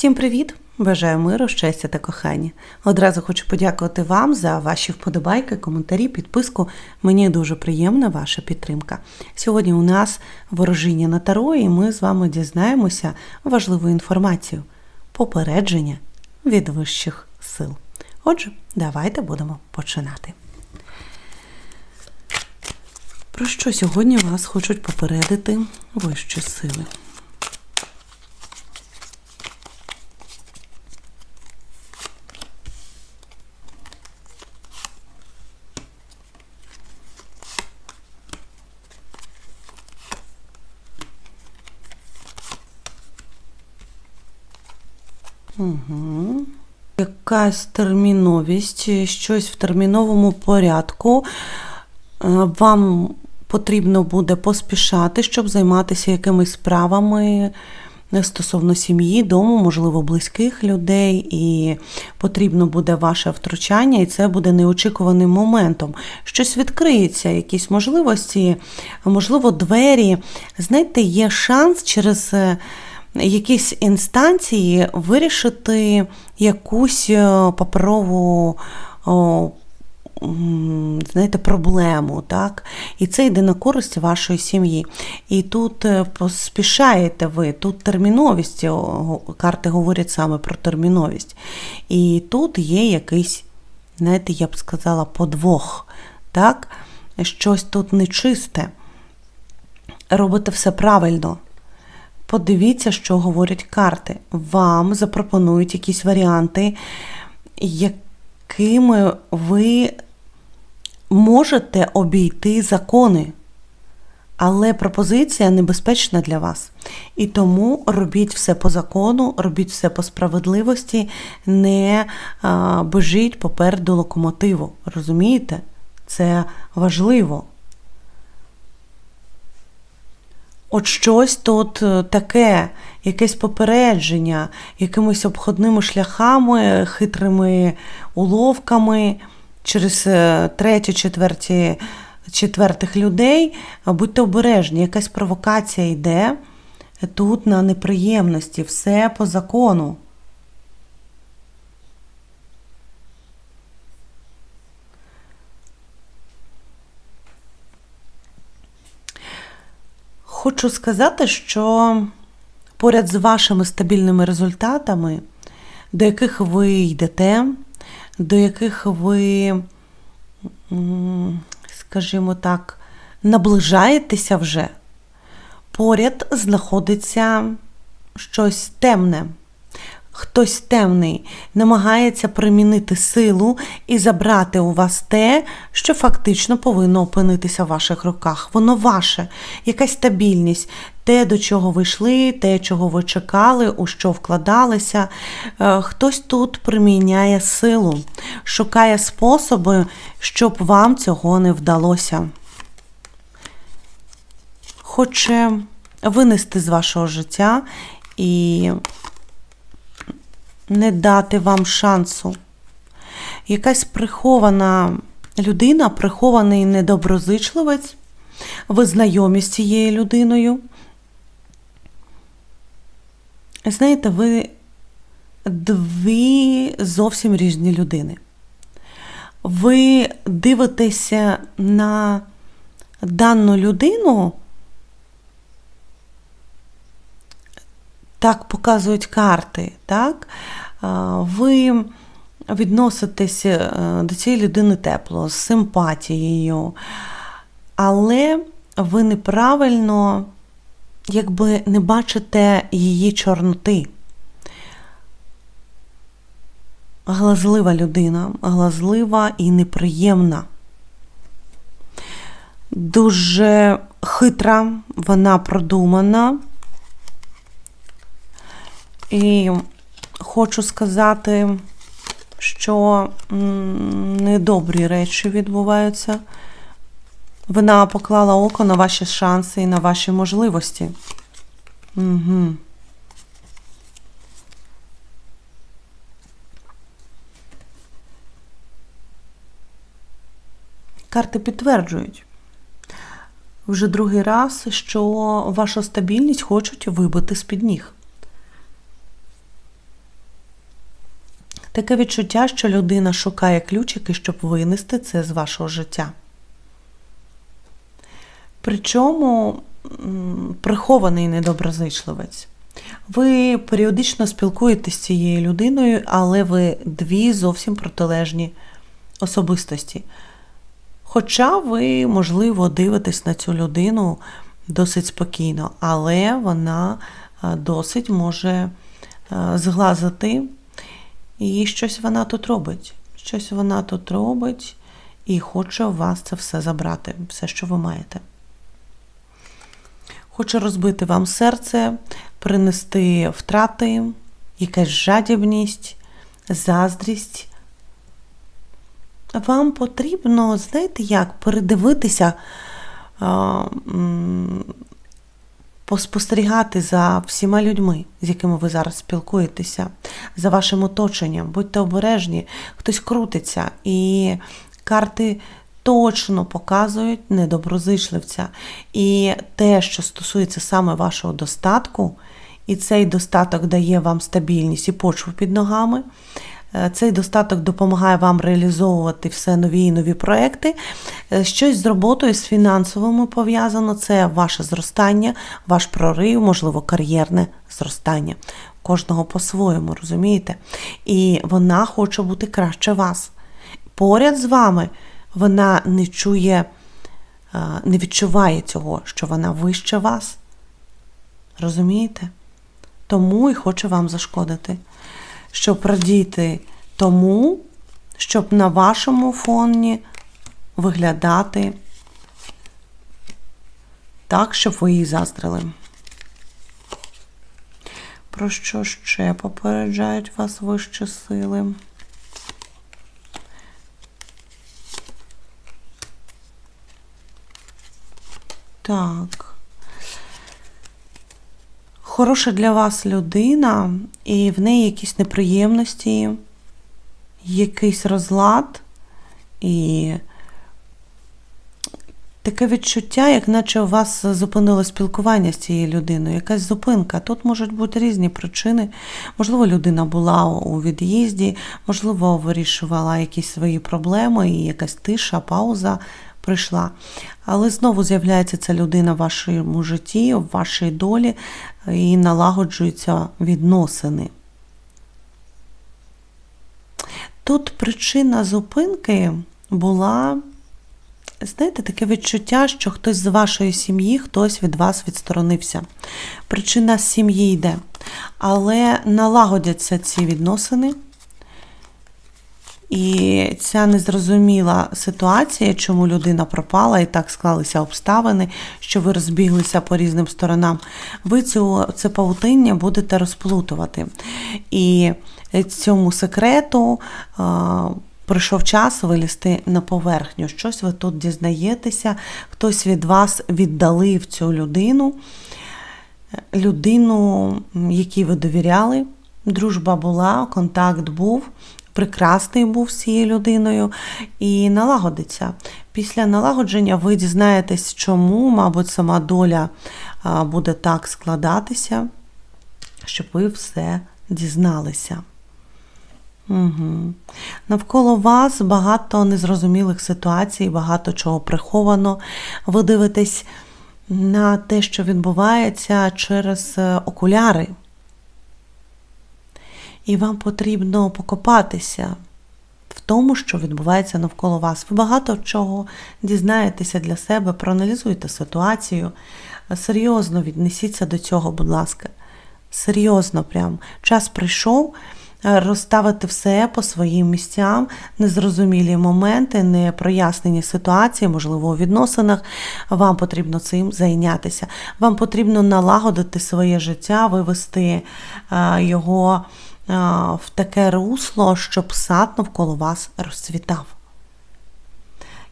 Всім привіт! Бажаю миру, щастя та кохання. Одразу хочу подякувати вам за ваші вподобайки, коментарі, підписку. Мені дуже приємна ваша підтримка. Сьогодні у нас ворожіння на таро, і ми з вами дізнаємося важливу інформацію попередження від вищих сил. Отже, давайте будемо починати. Про що сьогодні вас хочуть попередити вищі сили? Угу. Якась терміновість, щось в терміновому порядку. Е, Вам потрібно буде поспішати, щоб займатися якимись справами стосовно сім'ї, дому, можливо, близьких людей, і потрібно буде ваше втручання, і це буде неочікуваним моментом. Щось відкриється, якісь можливості, можливо, двері. Знаєте, є шанс через. Якісь інстанції вирішити якусь е, паперову знаєте, проблему, так? І це йде на користь вашої сім'ї. І тут е, поспішаєте ви, тут терміновість, карти говорять саме про терміновість. І тут є якийсь, знаєте, я б сказала, подвох, так? Щось тут нечисте. Робите все правильно. Подивіться, що говорять карти. Вам запропонують якісь варіанти, якими ви можете обійти закони. Але пропозиція небезпечна для вас. І тому робіть все по закону, робіть все по справедливості, не бежіть попереду локомотиву. Розумієте? Це важливо. От щось тут е, таке, якесь попередження, якимись обходними шляхами, хитрими уловками через е, треті, четверті, четвертих людей. Будьте обережні, якась провокація йде тут на неприємності, все по закону. Хочу сказати, що поряд з вашими стабільними результатами, до яких ви йдете, до яких ви, скажімо так, наближаєтеся вже, поряд знаходиться щось темне. Хтось темний намагається примінити силу і забрати у вас те, що фактично повинно опинитися в ваших руках. Воно ваше, якась стабільність, те, до чого ви йшли, те, чого ви чекали, у що вкладалися. Е, Хтось тут приміняє силу, шукає способи, щоб вам цього не вдалося. Хоче винести з вашого життя і не дати вам шансу. Якась прихована людина, прихований недоброзичливець, ви знайомі з цією людиною. Знаєте, ви дві зовсім різні людини. Ви дивитеся на дану людину. Так показують карти, так? Ви відноситесь е, до цієї людини тепло, з симпатією, але ви неправильно якби не бачите її чорноти. Глазлива людина, глазлива і неприємна. Дуже хитра, вона продумана. І хочу сказати, що недобрі речі відбуваються. Вона поклала око на ваші шанси і на ваші можливості. Угу. Карти підтверджують вже другий раз, що вашу стабільність хочуть вибити з-під ніг. Таке відчуття, що людина шукає ключики, щоб винести це з вашого життя. Причому прихований недоброзичливець. Ви періодично спілкуєтесь з цією людиною, але ви дві зовсім протилежні особистості. Хоча ви, можливо, дивитесь на цю людину досить спокійно, але вона досить може зглазити, і щось вона тут робить. Щось вона тут робить і хоче у вас це все забрати, все, що ви маєте. Хоче розбити вам серце, принести втрати, якась жадібність, заздрість. Вам потрібно, знаєте як, передивитися, поспостерігати за всіма людьми, з якими ви зараз спілкуєтеся, за вашим оточенням. Будьте обережні, хтось крутиться, і карти точно показують недоброзичливця. І те, що стосується саме вашого достатку, і цей достаток дає вам стабільність і почву під ногами. Е, Цей достаток допомагає вам реалізовувати все нові і нові проекти. Е, Щось з роботою, з фінансовими пов'язано. Це ваше зростання, ваш прорив, можливо, кар'єрне зростання. Кожного по-своєму, розумієте? І вона хоче бути краще вас. Поряд з вами вона не чує, е, не відчуває цього, що вона вище вас. Розумієте? Тому і хоче вам зашкодити щоб радіти тому, щоб на вашому фоні виглядати так, щоб ви їй заздрили. Про що ще попереджають вас вищі сили? Так хороша для вас людина, і в неї якісь неприємності, якийсь розлад, і таке відчуття, як наче у вас зупинило спілкування з цією людиною, якась зупинка. Тут можуть бути різні причини. Можливо, людина була у від'їзді, можливо, вирішувала якісь свої проблеми, і якась тиша, пауза прийшла. Але знову з'являється ця людина в вашому житті, в вашій долі, і налагоджуються відносини. Тут причина зупинки була, знаєте, таке відчуття, що хтось з вашої сім'ї, хтось від вас відсторонився. Причина з сім'ї йде. Але налагодяться ці відносини. І ця незрозуміла ситуація, чому людина пропала, і так склалися обставини, що ви розбіглися по різним сторонам, ви цю, це павутиння будете розплутувати. І цьому секрету прийшов час вилізти на поверхню. Щось ви тут дізнаєтеся, хтось від вас віддалив цю людину, людину, якій ви довіряли. Дружба була, контакт був, прекрасний був з цією людиною і налагодиться. Після налагодження ви дізнаєтесь, чому, мабуть, сама доля буде так складатися, щоб ви все дізналися. Угу. Навколо вас багато незрозумілих ситуацій, багато чого приховано. Ви дивитесь на те, що відбувається через е, окуляри. І вам потрібно покопатися в тому, що відбувається навколо вас. Ви багато чого дізнаєтеся для себе, проаналізуйте ситуацію. Серйозно віднесіться до цього, будь ласка. Серйозно, прям. Час прийшов е, розставити все по своїм місцям, незрозумілі моменти, непрояснені ситуації, можливо, у відносинах. Вам потрібно цим зайнятися. Вам потрібно налагодити своє життя, вивести е, його в таке русло, щоб сад навколо вас розцвітав.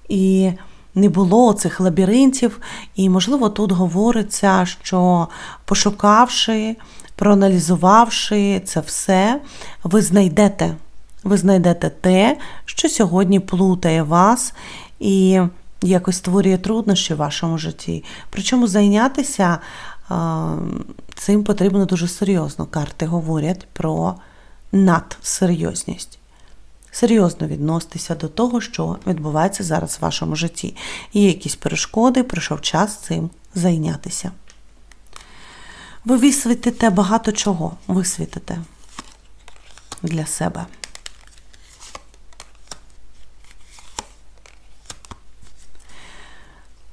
І не було цих лабіринтів, і, можливо, тут говориться, що пошукавши, проаналізувавши це все, ви знайдете, ви знайдете те, що сьогодні плутає вас і якось створює труднощі в вашому житті. Причому зайнятися цим потрібно дуже серйозно. Карти говорять про надсерйозність. Серйозно відноситися до того, що відбувається зараз в вашому житті. Є якісь перешкоди, прийшов час цим зайнятися. Ви висвітите багато чого. Висвітите для себе.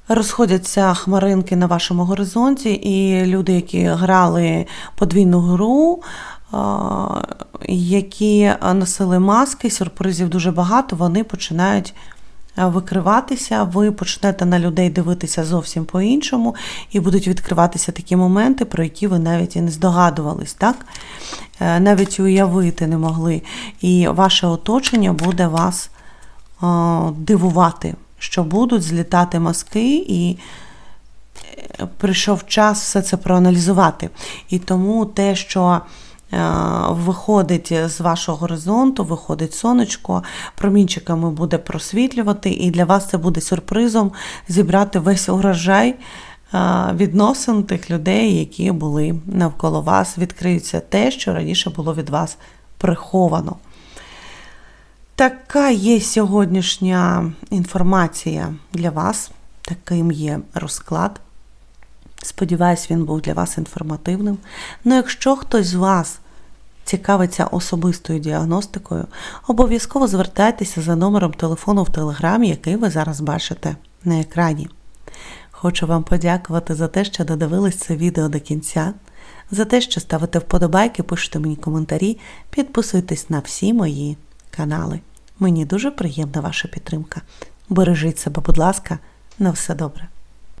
Розходяться хмаринки на вашому горизонті, і люди, які грали подвійну гру, які носили маски, сюрпризів дуже багато, вони починають викриватися. Ви почнете на людей дивитися зовсім по-іншому, і будуть відкриватися такі моменти, про які ви навіть і не здогадувались, так? Е, Навіть уявити не могли. І ваше оточення буде вас а, дивувати, що будуть злітати маски, і е, прийшов час все це проаналізувати. І тому те, що е, виходить з вашого горизонту, виходить сонечко, промінчиками буде просвітлювати, і для вас це буде сюрпризом зібрати весь урожай е, відносин тих людей, які були навколо вас. Відкриється те, що раніше було від вас приховано. Така є сьогоднішня інформація для вас, таким є розклад. Сподіваюсь, він був для вас інформативним. Ну, якщо хтось з вас цікавиться особистою діагностикою, обов'язково звертайтеся за номером телефону в Телеграмі, який ви зараз бачите на екрані. Хочу вам подякувати за те, що додивились це відео до кінця, за те, що ставите вподобайки, пишете мені коментарі, підписуйтесь на всі мої канали. Мені дуже приємна ваша підтримка. Бережіть себе, будь ласка, на все добре.